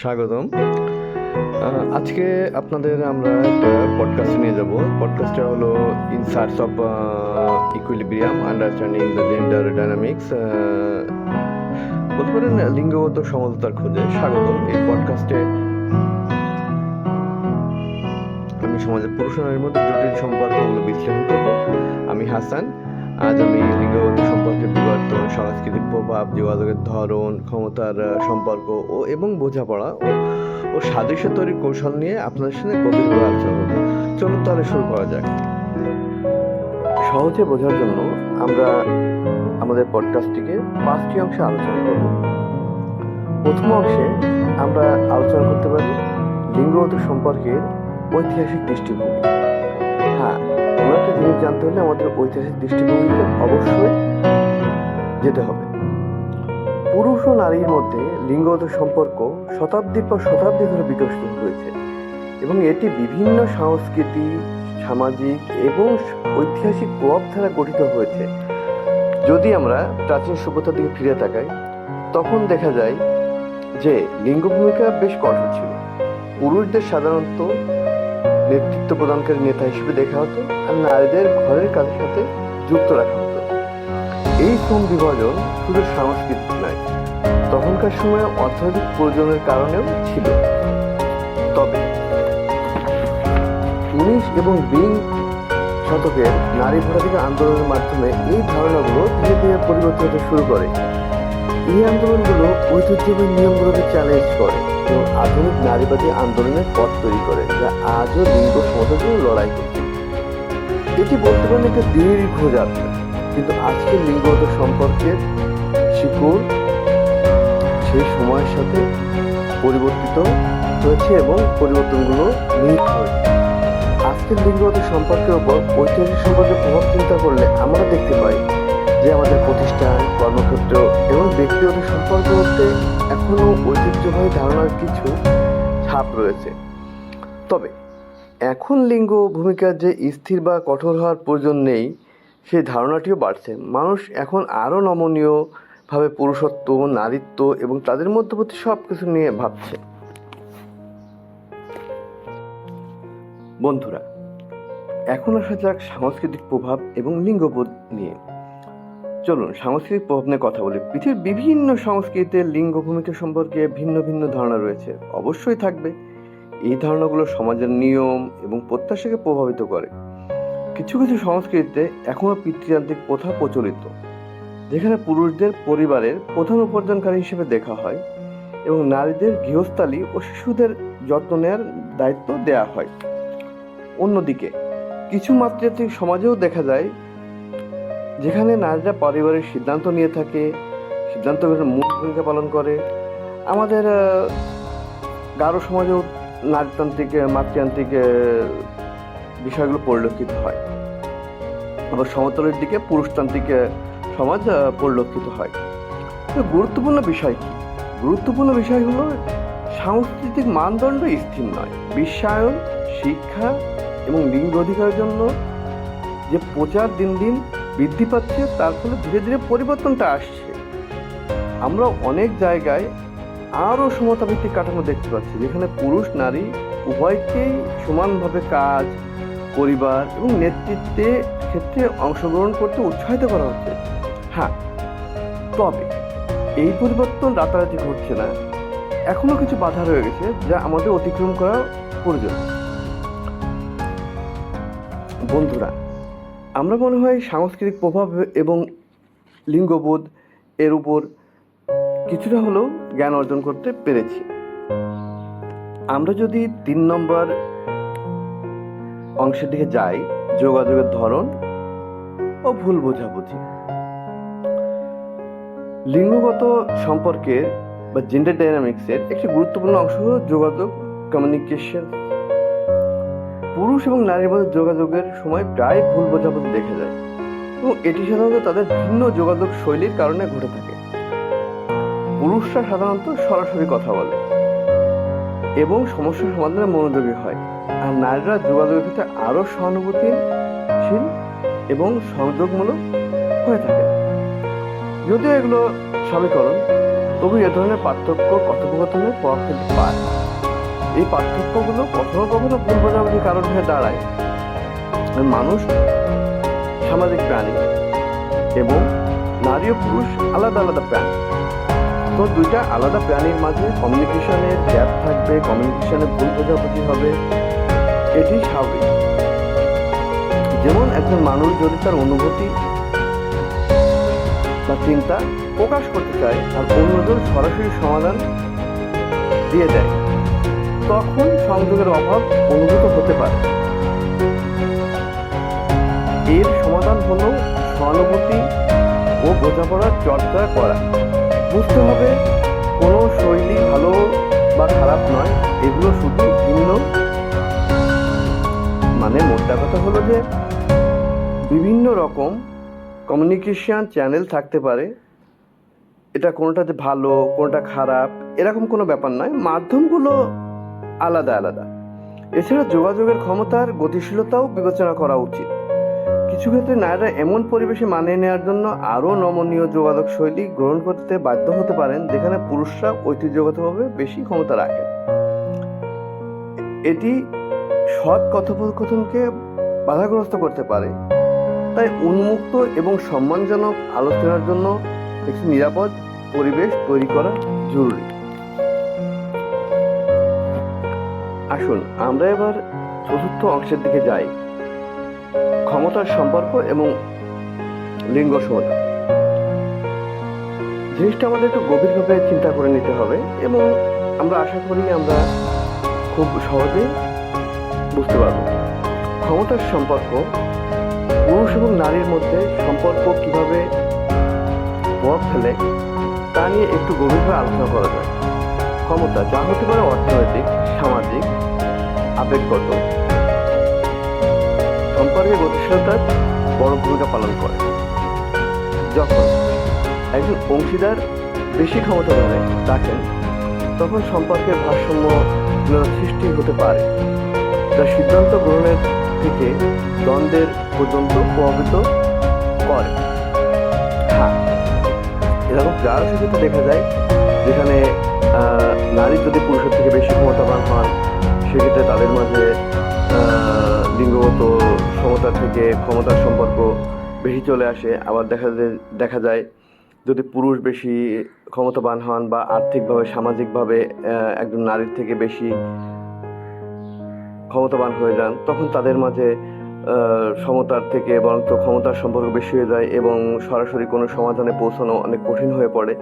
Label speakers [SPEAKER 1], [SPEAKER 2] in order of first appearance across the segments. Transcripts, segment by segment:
[SPEAKER 1] স্বাগতম। আজকে আপনাদের আমরা একটা পডকাস্ট নিয়ে যাব। পডকাস্টটা হলো in search of equilibrium understanding the gender dynamics বলতে পারেন লিঙ্গগত সমতার খোঁজে। স্বাগতম এই পডকাস্টে আমি সমাজের পুরুষ নারীর মধ্যে জটিল সম্পর্কগুলো বিশ্লেষণ করব। আমি হাসান, আজ আমি লিঙ্গগত সাংস্কৃতিক প্রভাব, যোগাযোগের ধরন, ক্ষমতার সম্পর্ক ও এবং বোঝাপড়া ও সাদৃশ্য তৈরির কৌশল নিয়ে আপনাদের সাথে গভীরভাবে আলোচনা করব। চলুন তাহলে শুরু করা যাক। সহজে বোঝার জন্য আমরা আমাদের পডকাস্টটিকে পাঁচটি অংশে আলোচনা করব। প্রথম অংশে আমরা আলোচনা করতে পারি লিঙ্গগত সম্পর্কের ঐতিহাসিক দৃষ্টিভঙ্গি। হ্যাঁ কোনো একটা জিনিস জানতে হলে আমাদের ঐতিহাসিক দৃষ্টিভঙ্গিতে অবশ্যই যেতে হবে। পুরুষ ও নারীর মধ্যে লিঙ্গগত সম্পর্ক শতাব্দীর পর শতাব্দী ধরে বিকশিত হয়েছে এবং এটি বিভিন্ন সংস্কৃতি, সামাজিক এবং ঐতিহাসিক প্রভাব দ্বারা গঠিত হয়েছে। যদি আমরা প্রাচীন সভ্যতার দিকে ফিরে তাকাই, তখন দেখা যায় যে লিঙ্গ ভূমিকা বেশ কঠোর ছিল। পুরুষদের সাধারণত নেতৃত্ব প্রদানকারী নেতা হিসেবে দেখা হতো আর নারীদের ঘরের কাজের সাথে যুক্ত রাখা হতো। এই শ্রম বিভাজন শুধু সাংস্কৃতিক নয় তখনকার সময়ে অর্থনৈতিক প্রয়োজনের কারণেও ছিল। তবে উনিশ এবং বিং শতকের নারী ভোটাধিকার আন্দোলনের মাধ্যমে এই ধারণাগুলো ধীরে ধীরে পরিবর্তন হতে শুরু করে। এই আন্দোলনগুলো ঐতিহ্যবাহী নিয়মগুলোকে চ্যালেঞ্জ করে এবং আধুনিক নারীবাদী আন্দোলনের পথ তৈরি করে, যা আজও লিঙ্গ সমতার লড়াই করছে। এটি বর্তমানে একটা দীর্ঘ যাত্রা। কিন্তু আজকের লিঙ্গগত সম্পর্কের শিকড় সেই সময়ের সাথে পরিবর্তিত হয়েছে এবং পরিবর্তনগুলো নিহিত হয়েছে। আজকের লিঙ্গগত সম্পর্কের উপর ঐতিহাসিক সম্পর্কে প্রভাব চিন্তা করলে আমরা দেখতে পাই যে আমাদের প্রতিষ্ঠান, কর্মক্ষেত্র এবং ব্যক্তিগত সম্পর্কতে এখনও ঐতিহ্যবাহী ধারণার কিছু ছাপ রয়েছে। তবে এখন লিঙ্গ ভূমিকার যে স্থির বা কঠোর হওয়ার প্রয়োজন নেই সেই ধারণাটিও বাড়ছে। মানুষ এখন আরও নমনীয়ভাবে পুরুষত্ব, নারীত্ব এবং তাদের মধ্যবর্তী সব কিছু নিয়ে ভাবছে। বন্ধুরা, এখন আসা যাক সাংস্কৃতিক প্রভাব এবং লিঙ্গবোধ নিয়ে। চলুন সাংস্কৃতিক প্রভাব নিয়ে কথা বলি। পৃথিবীর বিভিন্ন সংস্কৃতিতে লিঙ্গ ভূমিকা সম্পর্কে ভিন্ন ভিন্ন ধারণা রয়েছে। অবশ্যই থাকবে। এই ধারণাগুলো সমাজের নিয়ম এবং প্রত্যাশাকে প্রভাবিত করে। কিছু কিছু সংস্কৃতিতে এখনও পিতৃতান্ত্রিক প্রথা প্রচলিত, যেখানে পুরুষদের পরিবারের প্রধান উপার্জনকারী হিসেবে দেখা হয় এবং নারীদের গৃহস্থালী ও শিশুদের যত্ন নেওয়ার দায়িত্ব দেয়া হয়। অন্যদিকে, কিছু মাতৃতান্ত্রিক সমাজেও দেখা যায়, যেখানে নারীরা পারিবারিক সিদ্ধান্ত নিয়ে থাকে সিদ্ধান্ত মূল ভূমিকা পালন করে। আমাদের গারো সমাজেও নারীতান্ত্রিক, মাতৃতান্ত্রিক বিষয়গুলো পরিলক্ষিত হয়। আবার সমতলের দিকে পুরুষতান্ত্রিক সমাজ পরিলক্ষিত হয়। তো গুরুত্বপূর্ণ বিষয় কি? গুরুত্বপূর্ণ বিষয় হলো, সাংস্কৃতিক মানদণ্ড স্থির নয়। বিশ্বায়ন, শিক্ষা এবং লিঙ্গ অধিকারের জন্য যে প্রচার দিন দিন বৃদ্ধি পাচ্ছে, তার ফলে ধীরে ধীরে পরিবর্তনটা আসছে। আমরা অনেক জায়গায় আরও সমতাভিত্তিক কাঠামো দেখতে পাচ্ছি, যেখানে পুরুষ, নারী উভয়কেই সমানভাবে কাজ পরিবার এবং নেতৃত্বে ক্ষেত্রে অংশগ্রহণ করতে উৎসাহিত করা হচ্ছে। হ্যাঁ তবে এই পরিবর্তন রাতারাতি ঘটছে না। এখনও কিছু বাধা রয়ে গেছে যা আমাদের অতিক্রম করা প্রয়োজন। বন্ধুরা, আমরা মনে হয় সাংস্কৃতিক প্রভাব এবং লিঙ্গবোধ এর উপর কিছুটা হলেও জ্ঞান অর্জন করতে পেরেছি। আমরা যদি তিন নম্বর অংশের দিকে যাই যোগাযোগের ধরন ও ভুল বোঝাবুঝি। লিঙ্গগত সম্পর্কের বা জেন্ডার ডাইনামিক্সের একটি গুরুত্বপূর্ণ অংশ হল যোগাযোগ কমিউনিকেশন পুরুষ এবং নারীর মধ্যে যোগাযোগের সময় প্রায় ভুল বোঝাবুঝি দেখা যায় এবং এটি সাধারণত তাদের ভিন্ন যোগাযোগ শৈলীর কারণে ঘটে থাকে। পুরুষরা সাধারণত সরাসরি কথা বলে এবং সমস্যার সমাধানে মনোযোগী হয়। আর নারীরা যোগাযোগের ক্ষেত্রে আরও সহানুভূতিশীল এবং সংযোগমূলক হয়ে থাকে। যদিও এগুলো সমীকরণ তবু এ ধরনের পার্থক্য কথোপকথনের প্রভাব ফেলতে পারে। এই পার্থক্যগুলো কখনো কখনো ভুল বোঝাবুঝির কারণ হয়ে দাঁড়ায়। মানুষ, সামাজিক প্রাণী এবং নারী ও পুরুষ আলাদা আলাদা প্রাণী। তো দুইটা আলাদা প্রাণীর মাঝে কমিউনিকেশনের গ্যাপ থাকবে কমিউনিকেশনে ভুল বোঝাবুঝি হবে। এটি স্বাভাবিক। যেমন একজন মানুষ যদি তার অনুভূতি বা চিন্তা প্রকাশ করতে চায়, আর অন্যজন সরাসরি সমাধান দিয়ে দেয়, তখন সংযোগের অভাব অনুভূত হতে পারে। এর সমাধান হলো সহানুভূতি ও বোঝাপড়ার চর্চা করা। বুঝতে হবে কোনো শৈলী ভালো বা খারাপ নয়, এগুলো শুধু ভিন্ন মানে মোদ্দা কথা হলো যে বিভিন্ন রকম কমিউনিকেশান চ্যানেল থাকতে পারে। এটা কোনোটাতে ভালো, কোনোটা খারাপ, এরকম কোনো ব্যাপার নয়। মাধ্যমগুলো আলাদা আলাদা। এছাড়া যোগাযোগের ক্ষমতার গতিশীলতাও বিবেচনা করা উচিত। কিছু ক্ষেত্রে নারীরা এমন পরিবেশে মানিয়ে নেওয়ার জন্য আরও নমনীয় যোগাযোগ শৈলী গ্রহণ করতে বাধ্য হতে পারেন, যেখানে পুরুষরা ঐতিহ্যগতভাবে বেশি ক্ষমতা রাখেন। এটি সৎ কথোপকথনকে বাধাগ্রস্ত করতে পারে। তাই উন্মুক্ত এবং সম্মানজনক আলোচনার জন্য একটি নিরাপদ পরিবেশ তৈরি করা জরুরি। আসুন, আমরা এবার চতুর্থ অংশের দিকে যাই। ক্ষমতার সম্পর্ক এবং লিঙ্গ সমতা জিনিসটা আমাদের একটু গভীরভাবে চিন্তা করে নিতে হবে এবং আমরা আশা করি আমরা খুব সহজে বুঝতে পারব। ক্ষমতার সম্পর্ক, পুরুষ এবং নারীর মধ্যে সম্পর্ক কীভাবে প্রভাব ফেলে, তা নিয়ে একটু গভীরভাবে আলোচনা করা যায় ক্ষমতা যা হতে পারে অর্থনৈতিক, সামাজিক, আবেগগত। সম্পর্কে গতিশীলতার বড় ভূমিকা পালন করে। যখন একজন অংশীদার বেশি ক্ষমতা ধরে রাখেন, তখন সম্পর্কের ভারসাম্য সৃষ্টি হতে পারে। যা সিদ্ধান্ত গ্রহণের থেকে দ্বন্দ্বের পর্যন্ত প্রভাবিত করে। হ্যাঁ এরকম প্রায় ক্ষেত্রে দেখা যায়, যেখানে নারী যদি পুরুষের থেকে বেশি ক্ষমতাবান হন, সেক্ষেত্রে তাদের মাঝে লিঙ্গগত সমতার থেকে ক্ষমতার সম্পর্ক বেশি চলে আসে। আবার দেখা যায় দেখা যায়, যদি পুরুষ বেশি ক্ষমতাবান হন বা আর্থিকভাবে, সামাজিকভাবে একজন নারীর থেকে বেশি ক্ষমতাবান হয়ে যান, তখন তাদের মাঝে সমতার থেকে বরঞ্চ ক্ষমতার সম্পর্ক বেশি হয়ে যায় এবং সরাসরি কোনো সমাধানে পৌঁছানো অনেক কঠিন হয়ে পড়ে।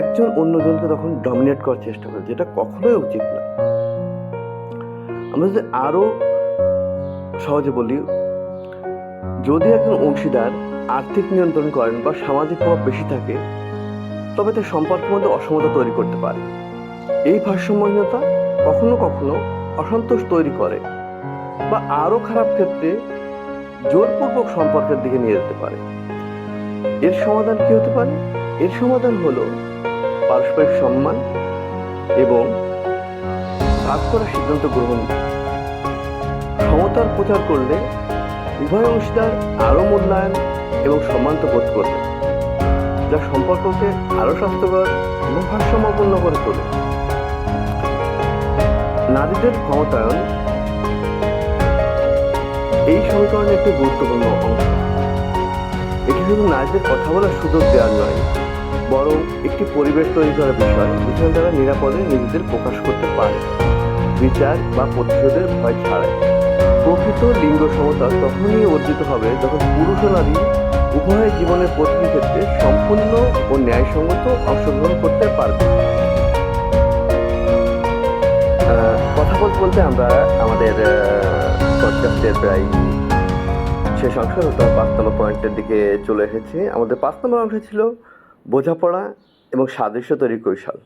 [SPEAKER 1] একজন অন্যজনকে তখন ডমিনেট করার চেষ্টা করে, যেটা কখনোই উচিত না। আমরা যদি আরও সহজে বলি, যদি একজন অংশীদার আর্থিক নিয়ন্ত্রণ করেন বা সামাজিক প্রভাব বেশি থাকে, তবে তার সম্পর্কের মধ্যে অসমতা তৈরি করতে পারে। এই ভারসাম্যহীনতা কখনো কখনো অসন্তোষ তৈরি করে বা আরও খারাপ ক্ষেত্রে জোরপূর্বক সম্পর্কের দিকে নিয়ে যেতে পারে। এর সমাধান কি হতে পারে? এর সমাধান হলো পারস্পরিক সম্মান এবং ভাগ করার সিদ্ধান্ত গ্রহণ ক্ষমতার প্রচার করলে উভয় অংশীদার আরও মূল্যায়ন এবং সম্মানিত বোধ করবে, যা সম্পর্ককে আরও স্বাস্থ্যকর এবং ভারসাম্যপূর্ণ করে তোলে। নারীদের ক্ষমতায়ন এই সমীকরণের একটি গুরুত্বপূর্ণ অংশ। এটি শুধু নারীদের কথা বলার সুযোগ দেওয়ার নয়, বরং একটি পরিবেশ তৈরি করার বিষয় যেখানে তারা নিরাপদে নিজেদের প্রকাশ করতে পারে। বিচার বা প্রতিশোধের ভয় ছাড়াই। প্রকৃত লিঙ্গ সমতা তখনই অর্জিত হবে যখন পুরুষ ও নারী উভয়ের জীবনের প্রতিটি ক্ষেত্রে সম্পূর্ণ ও ন্যায়সঙ্গত অংশগ্রহণ করতে পারবে। আহ, বলতে আমরা আমাদের পডকাস্টের প্রায় শেষ অংশ পাঁচ নম্বর পয়েন্টের দিকে চলে এসেছি। আমাদের পাঁচ নম্বর অংশ ছিল বোঝাপড়া এবং সাদৃশ্য তৈরির কৌশল।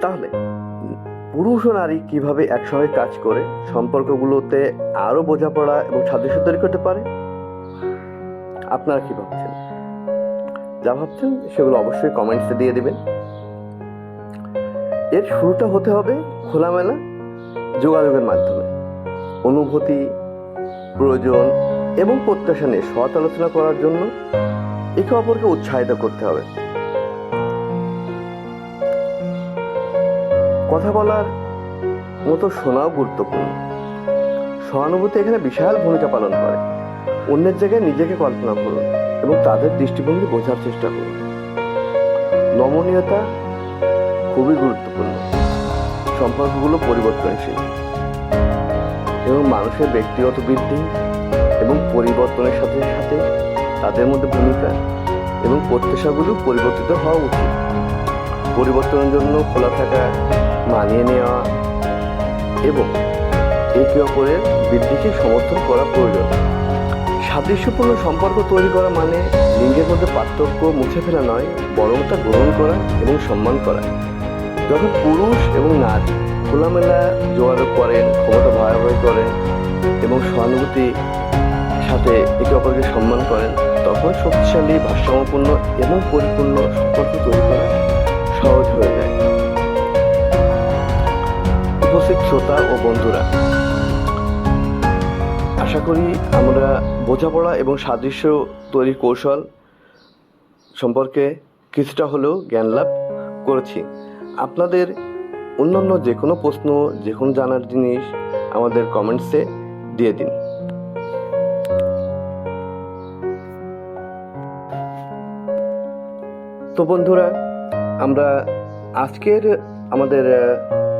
[SPEAKER 1] তাহলে পুরুষ ও নারী কীভাবে একসঙ্গে কাজ করে সম্পর্কগুলোতে আরও বোঝাপড়া এবং সাদৃশ্য তৈরি করতে পারে? আপনারা কি ভাবছেন? যা ভাবছেন সেগুলো অবশ্যই কমেন্টসে দিয়ে দিবেন। এর শুরুটা হতে হবে খোলামেলা যোগাযোগের মাধ্যমে। অনুভূতি, প্রয়োজন এবং প্রত্যাশা নিয়ে সৎ আলোচনা করার জন্য একে অপরকে উৎসাহিত করতে হবে। কথা বলার মতো শোনাও গুরুত্বপূর্ণ। সহানুভূতি এখানে বিশাল ভূমিকা পালন করে। অন্যের জায়গায় নিজেকে কল্পনা করুন এবং তাদের দৃষ্টিভঙ্গি বোঝার চেষ্টা করুন। নমনীয়তা খুবই গুরুত্বপূর্ণ। সম্পর্কগুলো পরিবর্তনশীল। এবং মানুষের ব্যক্তিগত বৃদ্ধি এবং পরিবর্তনের সাথে সাথে তাদের মধ্যে ভূমিকা এবং প্রত্যাশাগুলো পরিবর্তিত হওয়া উচিত। পরিবর্তনের জন্য খোলা থাকা, মানিয়ে নেওয়া এবং একে অপরের বৃদ্ধিকে সমর্থন করা প্রয়োজন। সাদৃশ্যপূর্ণ সম্পর্ক তৈরি করা মানে লিঙ্গের মধ্যে পার্থক্য মুছে ফেলা নয়, বরং তা গ্রহণ করা এবং সম্মান করা। যখন পুরুষ এবং নারী খোলামেলা যোগাযোগ করেন, ক্ষমতা ভাগাভাগি করেন এবং সহানুভূতি সাথে একে অপরকে সম্মান করেন, তখন শক্তিশালী, ভারসাম্যপূর্ণ এবং পরিপূর্ণ সম্পর্ক তৈরি করা সহজ হয়ে যায়। উপস্থিত শ্রোতা ও বন্ধুরা, আশা করি আমরা বোঝাপড়া এবং সাদৃশ্য তৈরির কৌশল সম্পর্কে কিছুটা হলেও জ্ঞান লাভ করেছি। আপনাদের অন্যান্য যে কোনো প্রশ্ন যে কোনো জানার জিনিস আমাদের কমেন্টসে দিয়ে দিন। তো বন্ধুরা, আমরা আজকের আমাদের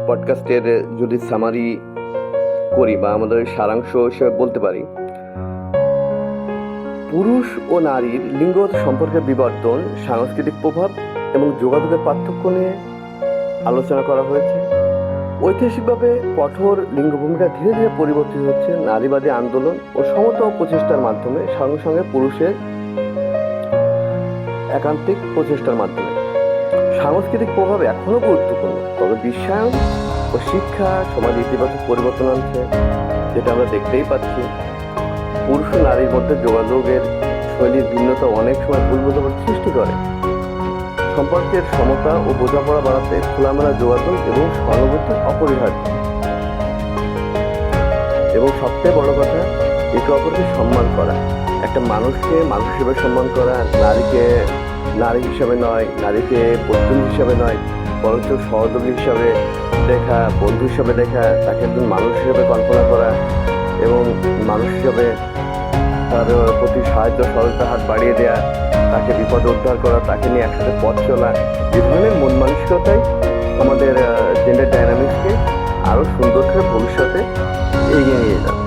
[SPEAKER 1] পডকাস্টের যদি সামারি করি বা আমাদের সারাংশ হিসেবে বলতে পারি, পুরুষ ও নারীর লিঙ্গ সম্পর্কের বিবর্তন, সাংস্কৃতিক প্রভাব এবং যোগাযোগের পার্থক্য নিয়ে আলোচনা করা হয়েছে। ঐতিহাসিকভাবে কঠোর লিঙ্গ ভূমিকা ধীরে ধীরে পরিবর্তিত হচ্ছে নারীবাদী আন্দোলন ও সমতা প্রচেষ্টার মাধ্যমে, সঙ্গে সঙ্গে পুরুষের একান্তিক প্রচেষ্টার মাধ্যমে। সাংস্কৃতিক প্রভাব এখনও গুরুত্বপূর্ণ, তবে বিশ্বায়ন ও শিক্ষা সমাজ ইতিবাচক পরিবর্তন আনছে, যেটা আমরা দেখতেই পাচ্ছি। পুরুষ ও নারীর মধ্যে যোগাযোগের শৈলীর ভিন্নতা অনেক সময় ভুল সৃষ্টি করে। সম্পর্কের সমতা ও বোঝাপড়া বাড়াতে খোলামেলা যোগাযোগ এবং সহানুভূতি অপরিহার্য। এবং সবচেয়ে বড় কথা, একে অপরকে সম্মান করা। একটা মানুষকে মানুষ হিসেবে সম্মান করা, নারীকে নারী হিসাবে নয়, নারীকে বন্ধু হিসাবে নয়, বরঞ্চ সহযোগী হিসাবে দেখা, বন্ধু হিসাবে দেখা, তাকে একজন মানুষ হিসেবে কল্পনা করা এবং মানুষ হিসাবে তার প্রতি সাহায্য সহযোগিতা হাত বাড়িয়ে দেওয়া তাকে বিপদ উদ্ধার করা, তাকে নিয়ে একসাথে পথ চলা এ ধরনের মন মানসিকতাই আমাদের জেন্ডার ডাইনামিক্সকে আরও সুন্দর করে ভবিষ্যতে এগিয়ে নিয়ে যাবে।